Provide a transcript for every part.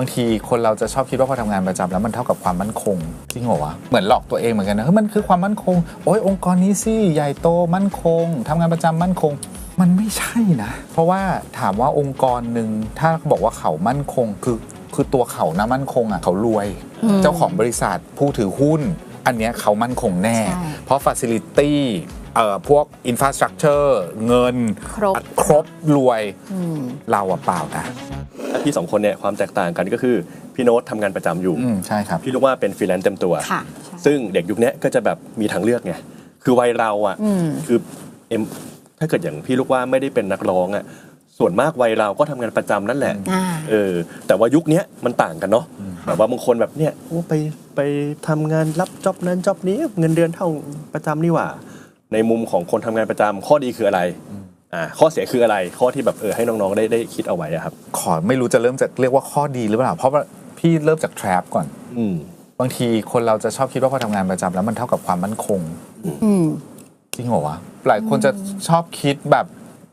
บางทีคนเราจะชอบคิดว่าพอทำงานประจำแล้วมันเท่ากับความมั่นคงจริงเหรอวะเหมือนหลอกตัวเองเหมือนกันนะเฮ้ยมันคือความมั่นคงโอ้ยองค์กรนี้สิใหญ่โตมั่นคงทำงานประจำมั่นคง มันไม่ใช่นะ เพราะว่าถามว่าองค์กรหนึ่งถ้าบอกว่าเขามั่นคงคือคือตัวเขานะมั่นคงอะเขารวยอืมเจ้าของบริษัทผู้ถือหุ้น อันเนี้ยเขามั่นคงแน่ใช่เพราะ Facility เอ่อพวก Infrastructure เงิน ครบครบรวยอืมเราอะเปล่านะ ถ้าพี่สองคนเนี่ยความแตกต่างกันก็คือพี่โน้ตทำงานประจำอยู่ อืมใช่ครับ พี่ลูกว่าเป็นฟรีแลนซ์เต็มตัว ค่ะ ซึ่งเด็กยุคเนี้ยก็จะแบบมีทางเลือกไง คือวัยเราอะ อืม คือเอ็มถ้าเกิดอย่างพี่ลูกว่าไม่ได้เป็นนักร้องอะ ส่วนมากวัยเราก็ทำงานประจำนั่นแหละ อ่า เออ แต่ว่ายุคเนี้ยมันต่างกันเนาะ แบบว่าบางคนแบบเนี้ยโอ้ไปไปทำงานรับจ็อบนั้นจ็อบนี้เงินเดือนเท่าประจำนี่หว่า ในมุมของคนทำงานประจำข้อดีคืออะไร อ่าข้อเสียคืออะไรข้อที่แบบเออให้น้องๆได้ได้คิดเอาไว้อะครับ ขอไม่รู้จะเริ่มจากเรียกว่าข้อดีหรือเปล่า เพราะว่าพี่เริ่มจาก trap ก่อน อืมบางทีคนเราจะชอบคิดว่าพอทำงานประจำแล้วมันเท่ากับความมั่นคงอืมจริงเหรอวะหลายคนจะชอบคิดแบบ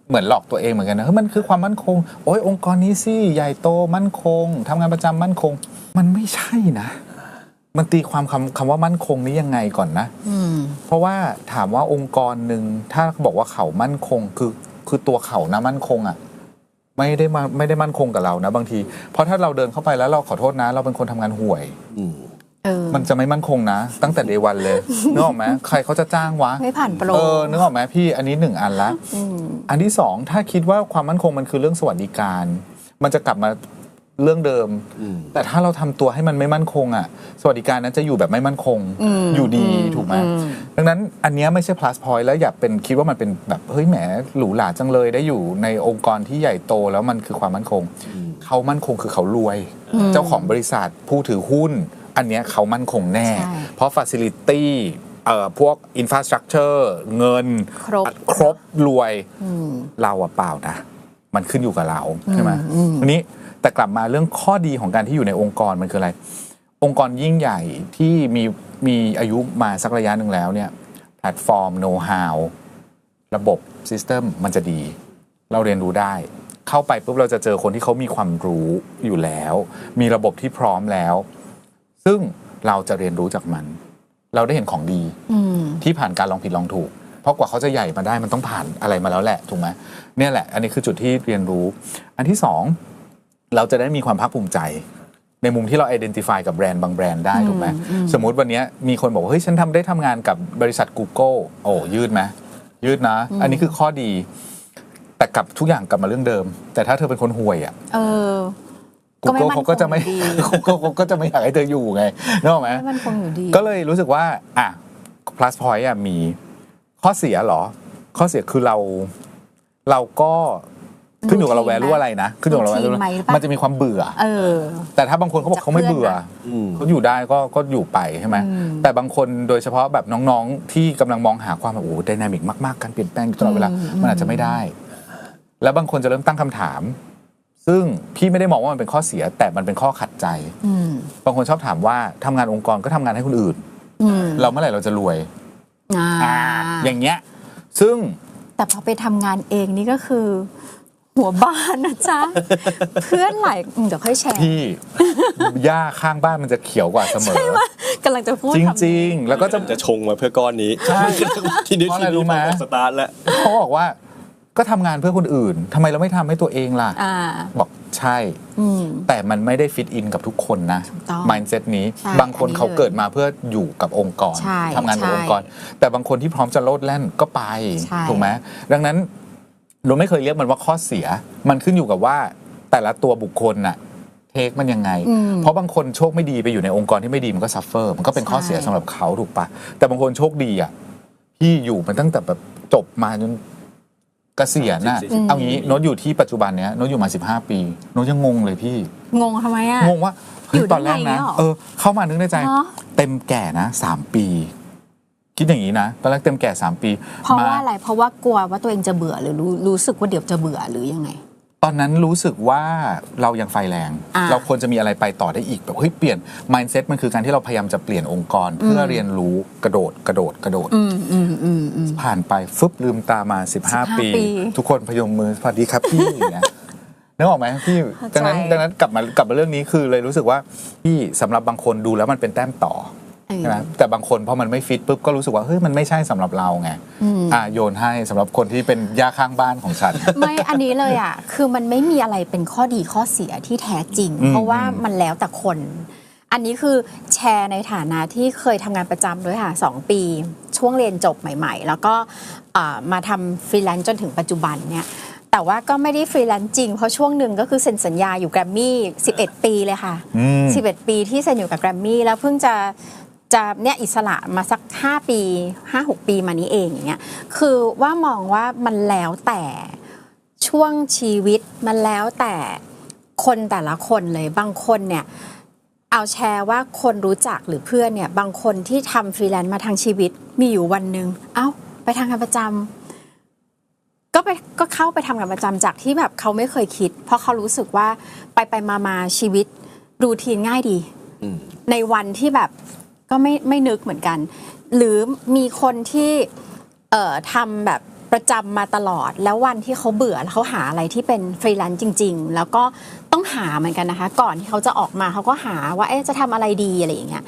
เหมือนหลอกตัวเองเหมือนกันนะเฮ้ยมันคือความมั่นคง โอ้ยองค์กรนี้สิใหญ่โตมั่นคงทำงานประจำมั่นคง มันไม่ใช่นะ มันตีความคำคำว่ามั่นคงนี้ยังไงก่อนนะ อืม เพราะว่าถามว่าองค์กรหนึ่งถ้าบอกว่าเขามั่นคง คือ คือตัวเขานะมั่นคงอะไม่ได้มาไม่ได้มั่นคงกับเรานะบางที เพราะถ้าเราเดินเข้าไปแล้วเราขอโทษนะ เราเป็นคนทำงานห่วยอืมเออมันจะไม่มั่นคงนะ ตั้งแต่เดวันเลยนึกออกไหมใครเขาจะจ้างวะไม่ผ่านโปรเออนึกออกไหมพี่อันนี้หนึ่งอันละอืมอันที่สองถ้าคิดว่าความมั่นคงมันคือเรื่องสวัสดิการ มันจะกลับมา เรื่องเดิมอืมแต่ถ้าเราทำตัวให้มันไม่มั่นคงอะ สวัสดิการนั้นจะอยู่แบบไม่มั่นคงอืมอยู่ดีอืมถูกไหมอืมดังนั้นอันเนี้ยไม่ใช่ plus point แล้วอย่าเป็นคิดว่ามันเป็นแบบเฮ้ยแหมหรูหราจังเลยได้อยู่ในองค์กรที่ใหญ่โตแล้วมันคือความมั่นคง เขามั่นคงคือเขารวย เจ้าของบริษัทผู้ถือหุ้น อันเนี้ยเขามั่นคงแน่ใช่เพราะ facility เอ่อพวก infrastructure เงิน ครบครบรวยอืมเราอะเปล่านะ มันขึ้นอยู่กับเราใช่ไหมอืมทีนี้ แต่กลับมาเรื่องข้อดีของการที่อยู่ในองค์กรมันคืออะไร องค์กรยิ่งใหญ่ที่มีมีอายุมาสักระยะหนึ่งแล้วเนี่ยแพลตฟอร์มโน้ตฮาวระบบซิสเต็มมันจะดี เราเรียนรู้ได้ เข้าไปปุ๊บเราจะเจอคนที่เขามีความรู้อยู่แล้ว มีระบบที่พร้อมแล้ว ซึ่งเราจะเรียนรู้จากมัน เราได้เห็นของดีอืมที่ผ่านการลองผิดลองถูก เพราะกว่าเขาจะใหญ่มาได้มันต้องผ่านอะไรมาแล้วแหละถูกไหมเนี่ยแหละ อันนี้คือจุดที่เรียนรู้ อันที่สอง เราจะได้มีความภาคภูมิใจ ในมุมที่เรา identify กับแบรนด์บางแบรนด์ได้ถูกไหมสมมุติวันเนี้ยมีคนบอกว่าเฮ้ยฉันทำได้ทำงานกับบริษัท Google โอ้ยืดไหมยืดนะ อันนี้คือข้อดี แต่กลับทุกอย่างกลับมาเรื่องเดิม แต่ถ้าเธอเป็นคนห่วยอะเออก็ไม่ Google เขาก็จะไม่มั่นคงอยู่ดี Google เขาก็จะไม่อยากให้เธออยู่ไงนึกออกไหมให้มันคงอยู่ดีก็เลยรู้สึกว่า อะ plus point อะมีข้อเสียเหรอ ข้อเสียคือเรา เราก็ ขึ้นอยู่กับเราแวลูอะไรนะขึ้นอยู่กับเราแวลูรูทีนไหมปะมันจะมีความเบื่อ เออ แต่ถ้าบางคนเขาบอกจากเขาไม่เบื่อเพื่อนนะอืมเขาอยู่ได้ก็ก็อยู่ไปใช่ไหมอืมแต่บางคนโดยเฉพาะแบบน้องๆ ที่กำลังมองหาความแบบโอ้ไดนามิกมากๆการเปลี่ยนแปลงอยู่ตลอดเวลามันอาจจะไม่ได้ แล้วบางคนจะเริ่มตั้งคำถาม ซึ่งพี่ไม่ได้มองว่ามันเป็นข้อเสีย แต่มันเป็นข้อขัดใจอืมบางคนชอบถามว่าทำงานองค์กรก็ทำงานให้คนอื่นอืมเราเมื่อไหร่เราจะรวยอ่าอ่าอย่างเงี้ย ซึ่งแต่พอไปทำงานเองนี่ก็คือ หัวบ้านนะจ๊ะ เพื่อนหลายอืมเดี๋ยวค่อยแชร์พี่หญ้าข้างบ้านมันจะเขียวกว่าเสมอกำลังจะพูดจคำนี้ริง ๆ แล้วก็จะจะชงมาเพื่อก้อนนี้ใช่ทีนี้เพราะทีอะไรรู้นี้ไหมมาบอกสตาร์ทแล้วเขาบอกว่าก็ทำงานเพื่อคนอื่นทำไมเราไม่ทำให้ตัวเองล่ะอ่าบอกใช่อืมแต่มันไม่ได้ฟิตอินกับทุกคนนะถูกต้อง mindset นี้ใช่บางคนอันนี้เขาเกิดมาเพื่ออยู่กับองค์กรใช่ทำงานกับใช่องค์กร แต่บางคนที่พร้อมจะโลดแล่นก็ไปใช่ถูกไหมดังนั้น เราไม่เคยเรียกมันว่าข้อเสีย มันขึ้นอยู่กับว่าแต่ละตัวบุคคลน่ะเทคมันยังไงอืมเพราะบางคนโชคไม่ดีไปอยู่ในองค์กรที่ไม่ดีมันก็ซัฟเฟอร์มันก็เป็นข้อเสียใช่สำหรับเขาถูกปะแต่บางคนโชคดีอะพี่อยู่มันตั้งแต่แบบจบมาจนเกษียณน่ะอืมเอางี้โน้ตอยู่ที่ปัจจุบันเนี้ยโน้ตอยู่มา 15 ปีโน้ตยังงงเลยพี่ งงทำไมอะงงว่าเฮ้อยู่ยตอนแรกได้ไงนะเนี่ยหรอเออเข้ามานึกในใจเหรอเต็มแก่นะสามปี คิดอย่างนี้นะตอนแรกเต็มแก่สามปี เพราะมาว่าอะไรเพราะว่ากลัวว่าตัวเองจะเบื่อหรือรู้รู้สึกว่าเดี๋ยวจะเบื่อหรือยังไง ตอนนั้นรู้สึกว่าเรายังไฟแรงอ่าเราควรจะมีอะไรไปต่อได้อีกแบบเฮ้ยเปลี่ยน mindset มันคือการที่เราพยายามจะเปลี่ยนองค์กร เพื่อเรียนรู้กระโดดกระโดดกระโดดอืมอืมอืมอืมผ่านไปฟึบลืมตามา 15 15ปีปี ทุกคนพยมมือสวัสดีครับพี่อย่างเงี้ยนึกออกไหมพี่เข้าใจดังนั้นดังนั้นกลับมากลับมาเรื่องนี้คือเลยรู้สึกว่าพี่สำหรับบางคนดูแล้วมันเป็นแต้มต่อเออ ใช่ไหมแต่บางคนพอมันไม่ฟิตปุ๊บก็รู้สึกว่าเฮ้ยมันไม่ใช่สำหรับเราไงอืมอะโยนให้สำหรับคนที่เป็นยาข้างบ้านของฉัน ไม่อันนี้เลยอะคือมันไม่มีอะไรเป็นข้อดีข้อเสียที่แท้จริงอืมเพราะว่ามันแล้วแต่คน อันนี้คือแชร์ในฐานะที่เคยทำงานประจำด้วยค่ะสองปี ช่วงเรียนจบใหม่ ๆ แล้วก็อ่ามาทำฟรีแลนซ์จนถึงปัจจุบันเนี่ยแต่ว่าก็ไม่ได้ฟรีแลนซ์จริง เพราะช่วงหนึ่งก็คือเซ็นสัญญาอยู่แกรมมี่11 ปีเลยค่ะอืม11 ปีที่เซ็นอยู่กับแกรมมี่แล้วเพิ่งจะ จะเนี่ยอิสระมาสัก 5 ปี 5-6 ปีมานี้เองอย่างเงี้ยคือว่ามองว่ามันแล้วแต่ช่วงชีวิตมันแล้วแต่คนแต่ละคนเลยบางคนเนี่ยเอาแชร์ว่าคนรู้จักหรือเพื่อนเนี่ยบางคนที่ทำฟรีแลนซ์มาทางชีวิตมีอยู่วันหนึ่งเอ้าไปทางงานประจำก็ไปก็เข้าไปทำงานประจำจากที่แบบเขาไม่เคยคิด เพราะเขารู้สึกว่าไปไปมามาชีวิตรูทีนง่ายดีอืมในวันที่แบบ ก็ไม่ไม่นึกเหมือนกัน หรือมีคนที่เอ่อทำแบบ ประจำมาตลอด แล้ววันที่เขาเบื่อแล้วเขาหาอะไรที่เป็นฟรีแลนซ์จริง ๆ แล้วก็ต้องหาเหมือนกันนะคะ ก่อนที่เขาจะออกมาเขาก็หาว่าเอ๊ะจะทำอะไรดีอะไรอย่างเงี้ย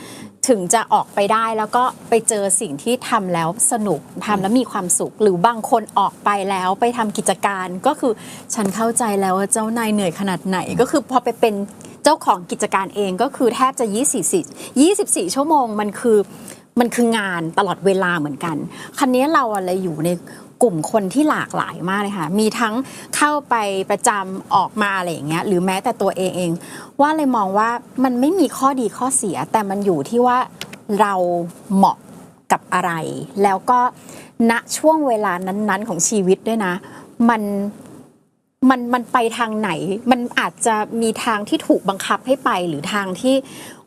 ถึงจะออกไปได้แล้วก็ไปเจอสิ่งที่ทำแล้วสนุกทำแล้วมีความสุข หรือบางคนออกไปแล้วไปทำกิจการก็คือฉันเข้าใจแล้วว่าเจ้านายเหนื่อยขนาดไหน ก็คือพอไปเป็นเจ้าของกิจการเองก็คือแทบจะ 24 24 ชั่วโมงมันคือมันคืองานตลอดเวลาเหมือนกัน คันนี้เราอะไรอยู่ใน กลุ่มคนที่หลากหลายมากเลยค่ะ มีทั้งเข้าไปประจำออกมาอะไรอย่างเงี้ยหรือแม้แต่ตัวเองเอง ว่าเลยมองว่ามันไม่มีข้อดีข้อเสีย แต่มันอยู่ที่ว่าเราเหมาะกับอะไร แล้วก็ณช่วงเวลานั้นๆ ของชีวิตด้วยนะ มันมันมันไปทางไหน มันอาจจะมีทางที่ถูกบังคับให้ไป หรือทางที่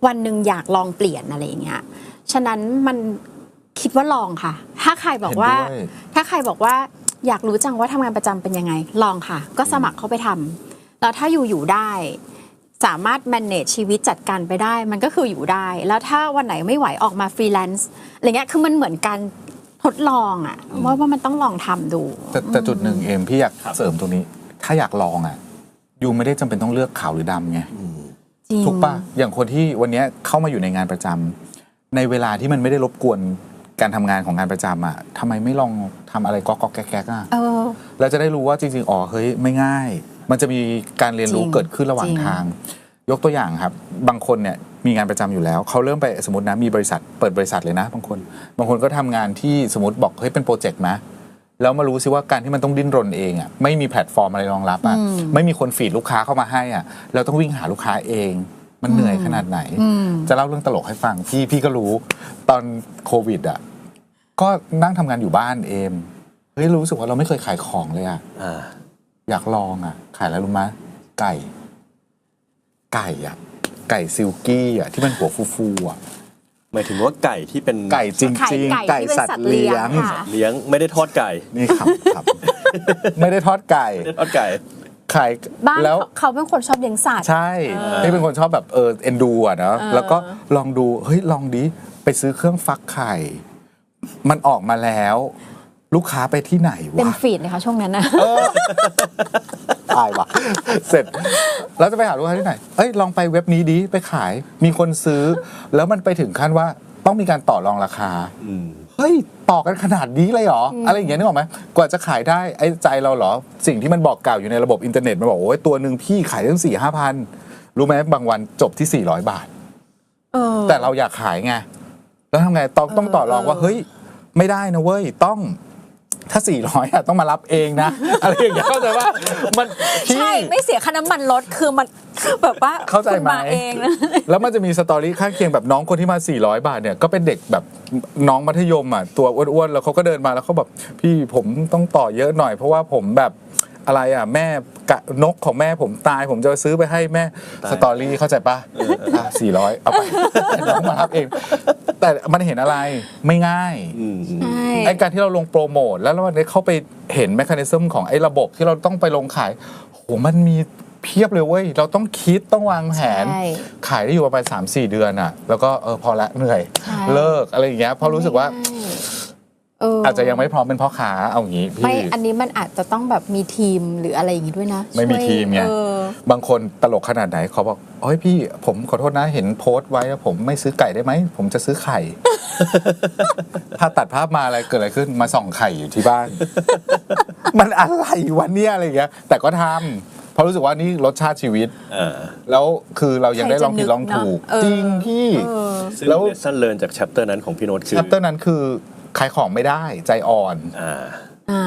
วันหนึ่งอยากลองเปลี่ยนอะไรอย่างเงี้ย ฉะนั้นมัน คิดว่าลองค่ะ ถ้าใครบอกว่า เห็นด้วย ถ้าใครบอกว่าอยากรู้จังว่าทำงานประจำเป็นยังไง ลองค่ะ ก็สมัครเข้าไปทำแล้วถ้าอยู่อยู่ได้ สามารถ manage ชีวิตจัดการไปได้ มันก็คืออยู่ได้ แล้วถ้าวันไหนไม่ไหวออกมาฟรีแลนซ์อะไรเงี้ยคือมันเหมือนการทดลองอะว่าว่ามันต้องลองทำดู แต่แต่จุดหนึ่งเอ็มพี่อยากครับเสริมตรงนี้ ถ้าอยากลองอะยูไม่ได้จำเป็นต้องเลือกขาวหรือดำไง จริง ถูกปะอย่างคนที่วันเนี้ยเข้ามาอยู่ในงานประจำในเวลาที่มันไม่ได้รบกวน การทำงานของงานประจำอะทำไมไม่ลองทำอะไรก๊อกก๊อกแก๊กแก๊กอะเออเราจะได้รู้ว่าจริงๆอ๋อเฮ้ยไม่ง่าย มันจะมีการเรียนรู้จริงเกิดขึ้นระหว่างจริงทาง ยกตัวอย่างครับ บางคนเนี่ยมีงานประจำอยู่แล้ว เขาเริ่มไปสมมตินะมีบริษัทเปิดบริษัทเลยนะ บางคน บางคนก็ทำงานที่สมมติบอกเฮ้ยเป็นโปรเจกต์นะแล้วมารู้สิว่าการที่มันต้องดิ้นรนเองอะไม่มีแพลตฟอร์มอะไรรองรับอะอืมไม่มีคนฟีดลูกค้าเข้ามาให้อะเราต้องวิ่งหาลูกค้าเองมันเหนื่อยขนาดไหนอืมจะเล่าเรื่องตลกให้ฟังพี่พี่ก็รู้ตอนโควิดอะ ก็นั่งทำงานอยู่บ้านเอมเฮ้ยรู้สึกว่าเราไม่เคยขายของเลยอะอ่าอยากลองอะขายอะไรรู้ไหมไก่ ไก่อะไก่ซิลกี้อะที่มันหัวฟูๆอะหมายถึงว่าไก่ที่เป็นไก่จริงไก่ๆไก่ที่เป็นสัตว์เลี้ยงค่ะ เลี้ยงไม่ได้ทอดไก่นี่ครับครับ ไม่ได้ทอดไก่ไม่ได้ทอดไก่ ขายบ้านแล้ว เขาเขาเป็นคนชอบเลี้ยงสัตว์ ใช่ที่เป็นคนชอบแบบเออเอ็นดูอะเนอะเออ แล้วก็ลองดู เฮ้ย ลองดิ ไปซื้อเครื่องฟักไข่ มันออกมาแล้ว ลูกค้าไปที่ไหนเต็มวะฟีดเลยค่ะช่วงนั้นนะตายว่ะ เสร็จ แล้วจะไปหาลูกค้าที่ไหน เอ้ยลองไปเว็บนี้ดิไปขาย มีคนซื้อ แล้วมันไปถึงขั้นว่าต้องมีการต่อรองราคา อืม เฮ้ยต่อกันขนาดนี้เลยเหรอ อะไรอย่างเงี้ยนึกออกไหมกว่าจะขายได้ไอ้ใจเราเหรอ สิ่งที่มันบอกกล่าวอยู่ในระบบอินเทอร์เน็ตมันบอกโอ้ยตัวหนึ่งพี่ขายตั้งสี่ห้าพันรู้ไหมบางวันจบที่ 400 บาท เออแต่เราอยากขายไง แล้วทำไงต้องต้องต่อรองว่าเออเฮ้ยไม่ได้นะเว้ยต้องถ้า 400อะต้องมารับเองนะ อะไรอย่างเงี้ยเข้าใจว่ามันพี่ใช่ไม่เสียค่าน้ำมันรถคือมันแบบว่าเข้าใจคุณไหมมาเองนะแล้วมันจะมีสตอรี่ข้างเคียงแบบน้องคนที่มา 400 บาทเนี่ยก็เป็นเด็กแบบน้องมัธยมอะตัวอ้วนๆแล้วเขาก็เดินมาแล้วเขาแบบพี่ผมต้องต่อเยอะหน่อยเพราะว่าผมแบบอะไรอะแม่ กะนกของแม่ผมตายผมจะซื้อไปให้แม่ตายสตอรี่เข้าใจปะอะสี่ร้อยเอาไปน้องมารับเอง แต่มันเห็นอะไรไม่ง่ายอืมใช่ไอการที่เราลงโปรโมทแล้วเราได้เข้าไปเห็นแมคานิซึมของไอ้ระบบที่เราต้องไปลงขายโหมันมีเพียบเลยเว้ย เราต้องคิดต้องวางแผนใช่ขายได้อยู่ประมาณสามสี่เดือนอะ แล้วก็เออพอละเหนื่อยใช่เลิกอะไรอย่างเงี้ยเพราะรู้สึกว่า เอออ อาจจะยังไม่พร้อมเป็นพ่อค้าเอาอย่างงี้ไม่พี่อันนี้มันอาจจะต้องแบบมีทีมหรืออะไรอย่างงี้ด้วยนะไม่มีช่วยทีมไง เออบางคนตลกขนาดไหนเขาบอกโอ้ยพี่ผมขอโทษนะเห็นโพสต์ไว้แล้วผมไม่ซื้อไก่ได้ไหม ผมจะซื้อไข่ ถ้าตัดภาพมาอะไรเกิดอะไรขึ้นมาส่องไข่อยู่ที่บ้าน มันอะไรวันนี้อะไรอย่างเงี้ยแต่ก็ทำเพราะรู้สึกว่านี่รสชาติชีวิตอ่าแล้วคือเรายังได้ลองผิดลองถูก ใครจะนึกเนอะจริงพี่ เออซึ่งแล้ว เลสซันเลินจากแชปเตอร์นั้นของพี่โน้ตคือแชปเตอร์นั้นคือ ขายของไม่ได้ใจอ่อนอ่าอ่า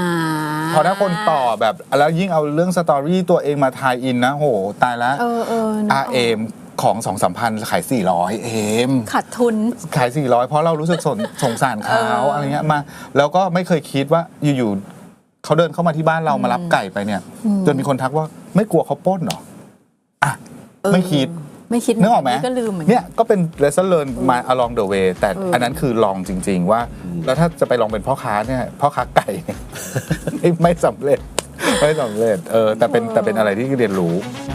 พอถ้าคนต่อแบบ แล้วยิ่งเอาเรื่องสตอรี่ตัวเองมาทายอินนะโห ตายแล้วเออเออนึกอาเอมของสองสามพันขาย 400 เอมขาดทุน ขาย 400 เพราะเรารู้สึกสนสงสารเขาเออออะไรเงี้ยมา แล้วก็ไม่เคยคิดว่าอยู่ๆเขาเดินเข้ามาที่บ้านเรามารับไก่ไปเนี่ย จนมีคนทักว่าไม่กลัวเขาปล้นเหรออะเออไม่คิด ไม่คิดนึกออกไหมก็ลืมเหมือนเนี่กัยนก็เป็น lesson learn มา along the way แต่เอออัอันนั้นคือลองจริง ๆ ว่า แล้วถ้าจะไปลองเป็นพ่อค้าเนี่ยพ่อค้าไก่เนี่ยไม่ไม่สำเร็จไม่สำเร็จเออแต่เป็นแต่เป็นอะไรที่เรียนรู้อ